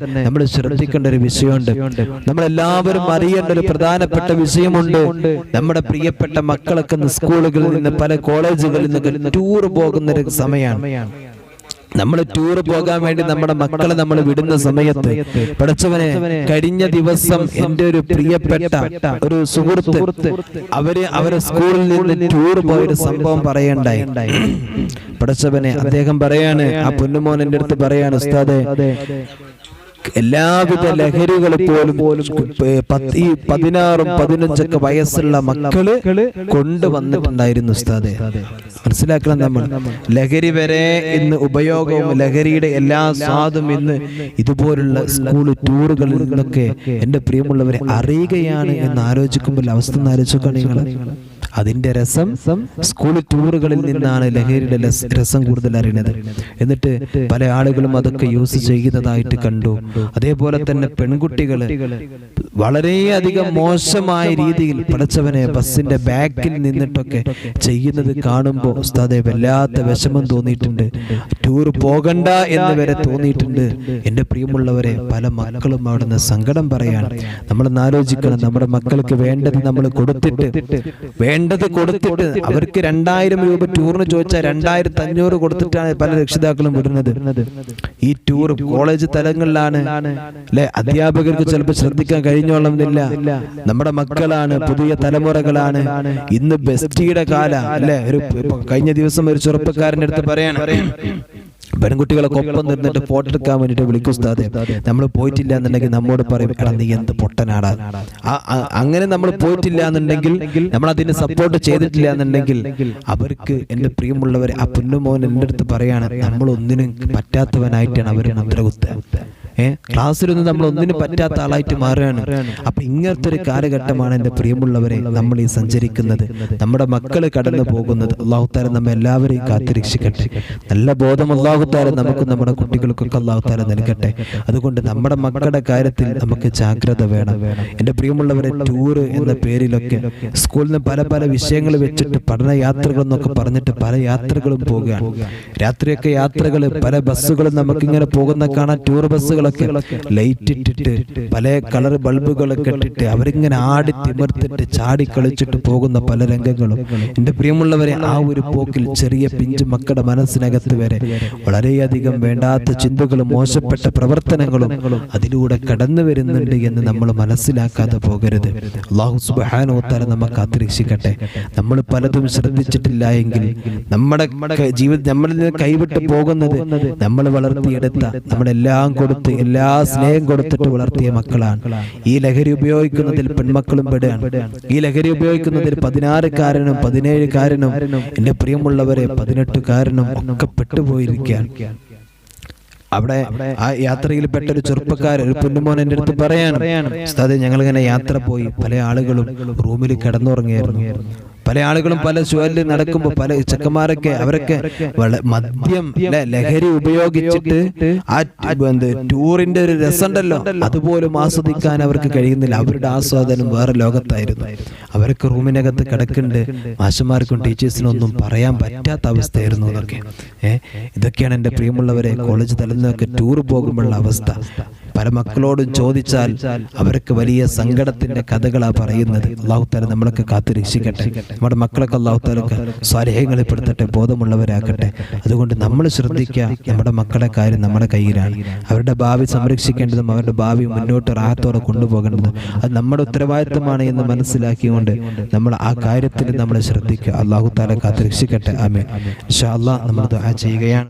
നമ്മൾ ശ്രദ്ധിക്കേണ്ട ഒരു വിഷയമുണ്ട്. നമ്മളെല്ലാവരും അറിയേണ്ട ഒരു പ്രധാനപ്പെട്ട വിഷയമുണ്ട്. നമ്മുടെ പ്രിയപ്പെട്ട മക്കളൊക്കെ സ്കൂളുകളിൽ നിന്ന് പല കോളേജുകളിൽ നിന്ന് ടൂർ പോകുന്ന ഒരു സമയമാണ്. നമ്മൾ ടൂർ പോകാൻ വേണ്ടി നമ്മുടെ മക്കളെ നമ്മൾ വിടുന്ന സമയത്ത് പഠിച്ചവനെ കഴിഞ്ഞ ദിവസം എന്റെ ഒരു പ്രിയപ്പെട്ട ഒരു സുഹൃത്ത് അവർ അവരെ സ്കൂളിൽ നിന്ന് ടൂർ പോയൊരു സംഭവം പറയണ്ടായി. പഠിച്ചവനെ അദ്ദേഹം പറയാണ് ആ പൊന്നുമോൻ എന്റെ അടുത്ത് പറയാണ് ഉസ്താദെ എല്ലാവിധ ലഹരികൾ പോലും ഈ പതിനാറും പതിനഞ്ചൊക്കെ വയസ്സുള്ള മക്കൾ കൊണ്ടുവന്നിട്ടുണ്ടായിരുന്നു ഉസ്താദെ. മനസ്സിലാക്കണം നമ്മൾ. ലഹരി വരെ ഇന്ന് ഉപയോഗവും ലഹരിയുടെ എല്ലാ സ്വാദും ഇന്ന് ഇതുപോലുള്ള സ്കൂൾ ടൂറുകളിൽ നിന്നൊക്കെ എന്റെ പ്രിയമുള്ളവരെ അറിയുകയാണ് എന്ന് ആലോചിക്കുമ്പോൾ അവസ്ഥ ഒന്ന് ആലോചിക്കണം നിങ്ങൾ അതിന്റെ രസം സ്കൂൾ ടൂറുകളിൽ നിന്നാണ് ലഹരിയുടെ രസം കൂടുതൽ അറിയുന്നത്. എന്നിട്ട് പല ആളുകളും അതൊക്കെ യൂസ് ചെയ്യുന്നതായിട്ട് കണ്ടു. അതേപോലെ തന്നെ പെൺകുട്ടികൾ വളരെയധികം മോശമായ രീതിയിൽ പഠിച്ചവനെ ബസ്സിന്റെ ബാക്കിൽ നിന്നിട്ടൊക്കെ ചെയ്യുന്നത് കാണുമ്പോൾ ഉസ്താദെ വല്ലാത്ത വിഷമം തോന്നിയിട്ടുണ്ട്. ടൂർ പോകണ്ട എന്ന് വരെ തോന്നിയിട്ടുണ്ട്. എന്റെ പ്രിയമുള്ളവരെ പല മക്കളും അവിടുന്ന് സങ്കടം പറയാണ്. നമ്മൾ ആലോചിക്കണം. നമ്മുടെ മക്കൾക്ക് വേണ്ടത് നമ്മൾ കൊടുത്തിട്ട് വേണ്ടത് കൊടുത്തിട്ട് അവർക്ക് രണ്ടായിരം രൂപ ടൂറിന് ചോദിച്ചാൽ രണ്ടായിരത്തി അഞ്ഞൂറ് കൊടുത്തിട്ടാണ് പല രക്ഷിതാക്കളും വിടുന്നത്. ഈ ടൂർ കോളേജ് തലങ്ങളിലാണ് അല്ലെ? അധ്യാപകർക്ക് ചിലപ്പോൾ ശ്രദ്ധിക്കാൻ കഴിഞ്ഞോളണമെന്നില്ല നമ്മുടെ മക്കളാണ് പുതിയ തലമുറകളാണ്. ഇന്ന് ബെസ്റ്റിയുടെ കാല അല്ലെ? ഒരു കഴിഞ്ഞ ദിവസം ഒരു ചെറുപ്പക്കാരന്റെ അടുത്ത് പറയാണ്. പെൺകുട്ടികളൊക്കെ ഒപ്പം നിന്നിട്ട് ഫോട്ടോ എടുക്കാൻ വേണ്ടിട്ട് വിളിക്കും ഉസ്താദ്. നമ്മൾ പോയിട്ടില്ല എന്നുണ്ടെങ്കിൽ നമ്മോട് പറയും എടാ നീ എന്ത് പൊട്ടനാടാ. അങ്ങനെ നമ്മൾ പോയിട്ടില്ല എന്നുണ്ടെങ്കിൽ നമ്മൾ അതിന് സപ്പോർട്ട് ചെയ്തിട്ടില്ല എന്നുണ്ടെങ്കിൽ അവർക്ക് എന്റെ പ്രിയമുള്ളവർ ആ പുന്നുമോൻ എന്റെ അടുത്ത് പറയാണ് നമ്മൾ ഒന്നിനും പറ്റാത്തവനായിട്ടാണ് അവർ മുദ്ര കുത്തുക ഏഹ് ക്ലാസ്സിലൊന്നും നമ്മൾ ഒന്നിനും പറ്റാത്ത ആളായിട്ട് മാറുകയാണ്. അപ്പൊ ഇങ്ങനത്തെ ഒരു കാലഘട്ടമാണ് എന്റെ പ്രിയമുള്ളവരെ നമ്മൾ ഈ സഞ്ചരിക്കുന്നത്. നമ്മുടെ മക്കൾ കടന്നു പോകുന്നത് അള്ളാഹുത്താരൻ നമ്മെ എല്ലാവരെയും കാത്തിരക്ഷിക്കട്ടെ. നല്ല ബോധം അള്ളാഹുത്താരൻ നമുക്ക് നമ്മുടെ കുട്ടികൾക്കൊക്കെ അള്ളാഹുത്താരൻ നൽകട്ടെ. അതുകൊണ്ട് നമ്മുടെ മക്കളുടെ കാര്യത്തിൽ നമുക്ക് ജാഗ്രത വേണം. എന്റെ പ്രിയമുള്ളവരെ ടൂറ് എന്ന പേരിലൊക്കെ സ്കൂളിൽ നിന്ന് പല പല വിഷയങ്ങൾ വെച്ചിട്ട് പഠന യാത്രകൾ എന്നൊക്കെ പറഞ്ഞിട്ട് പല യാത്രകളും പോകുകയാണ് രാത്രിയൊക്കെ യാത്രകൾ പല ബസ്സുകളും നമുക്കിങ്ങനെ പോകുന്ന കാണാൻ ടൂർ ബസ്സുകളൊക്കെ ലൈറ്റ് ഇട്ടിട്ട് പല കളർ ബൾബുകളൊക്കെ ഇട്ടിട്ട് അവരിങ്ങനെ ആടി തിമിർത്തിട്ട് ചാടി കളിച്ചിട്ട് പോകുന്ന പല രംഗങ്ങളും. എന്റെ പ്രിയമുള്ളവരെ ആ ഒരു പോക്കിൽ ചെറിയ പിഞ്ചു മക്കളുടെ മനസ്സിനകത്ത് വരെ വളരെയധികം വേണ്ടാത്ത ചിന്തകളും മോശപ്പെട്ട പ്രവർത്തനങ്ങളും അതിലൂടെ കടന്നു വരുന്നുണ്ട് എന്ന് നമ്മൾ മനസ്സിലാക്കാതെ പോകരുത്. അള്ളാഹു സുബാനോ തല നമ്മെ കാത്തിരക്ഷിക്കട്ടെ നമ്മൾ പലതും ശ്രദ്ധിച്ചിട്ടില്ല എങ്കിൽ നമ്മുടെ ജീവിത നമ്മളിൽ നിന്ന് കൈവിട്ട് പോകുന്നത് നമ്മൾ വളർത്തിയെടുത്ത നമ്മളെല്ലാം കൊടുത്ത് എല്ലാ സ്നേഹം കൊടുത്തിട്ട് വളർത്തിയ മക്കളാണ്. ഈ ലഹരി ഉപയോഗിക്കുന്നതിൽ പെൺമക്കളും പെടുകയാണ്. ഈ ലഹരി ഉപയോഗിക്കുന്നതിൽ പതിനാറുകാരനും പതിനേഴുകാരനും എന്റെ പ്രിയമുള്ളവരെ പതിനെട്ടുകാരനും ഒക്കെ പെട്ടുപോയിരിക്കുകയാണ്. അവിടെ ആ യാത്രയിൽ പെട്ട ഒരു ചെറുപ്പക്കാരൻ ഒരു പൊന്നുമോൻ എന്റെ അടുത്ത് പറയാണ് ഞങ്ങൾ ഇങ്ങനെ യാത്ര പോയി പല ആളുകളും റൂമിൽ കിടന്നുറങ്ങിയായിരുന്നു പല ആളുകളും പല ചുവലിൽ നടക്കുമ്പോൾ പല ചെക്കന്മാരൊക്കെ അവരൊക്കെ മദ്യം ലഹരി ഉപയോഗിച്ചിട്ട് ആ ടൂറിന്റെ ഒരു രസമുണ്ടല്ലോ. അതുപോലും ആസ്വദിക്കാൻ അവർക്ക് കഴിയുന്നില്ല. അവരുടെ ആസ്വാദനം വേറെ ലോകത്തായിരുന്നു. അവരൊക്കെ റൂമിനകത്ത് കിടക്കുന്നുണ്ട്. മാഷന്മാർക്കും ടീച്ചേഴ്സിനും ഒന്നും പറയാൻ പറ്റാത്ത അവസ്ഥയായിരുന്നു എന്നൊക്കെ ഏഹ് ഇതൊക്കെയാണ് എന്റെ പ്രിയമുള്ളവരെ കോളേജ് തലന്നൊക്കെ ടൂർ പോകുമ്പോഴുള്ള അവസ്ഥ. പല മക്കളോടും ചോദിച്ചാൽ അവർക്ക് വലിയ സങ്കടത്തിന്റെ കഥകളാണ് പറയുന്നത്. അള്ളാഹുത്താല നമ്മളൊക്കെ കാത്തു രക്ഷിക്കട്ടെ. നമ്മുടെ മക്കളൊക്കെ അള്ളാഹുത്താലൊക്കെ സ്വാരഹ്യങ്ങളിൽ പെടുത്തട്ടെ ബോധമുള്ളവരാക്കട്ടെ അതുകൊണ്ട് നമ്മൾ ശ്രദ്ധിക്കുക നമ്മുടെ മക്കളുടെ കാര്യം നമ്മുടെ കയ്യിലാണ്. അവരുടെ ഭാവി സംരക്ഷിക്കേണ്ടതും അവരുടെ ഭാവി മുന്നോട്ട് റാഹത്തോടെ കൊണ്ടുപോകേണ്ടതും അത് നമ്മുടെ ഉത്തരവാദിത്തമാണ് എന്ന് മനസ്സിലാക്കിയുകൊണ്ട് നമ്മൾ ആ കാര്യത്തിൽ നമ്മൾ ശ്രദ്ധിക്കുക. അള്ളാഹു താല കാത്ത് രക്ഷിക്കട്ടെ ആമേ ഇൻഷാ അള്ളാഹ് നമ്മൾ ദുആ ചെയ്യുകയാണ്.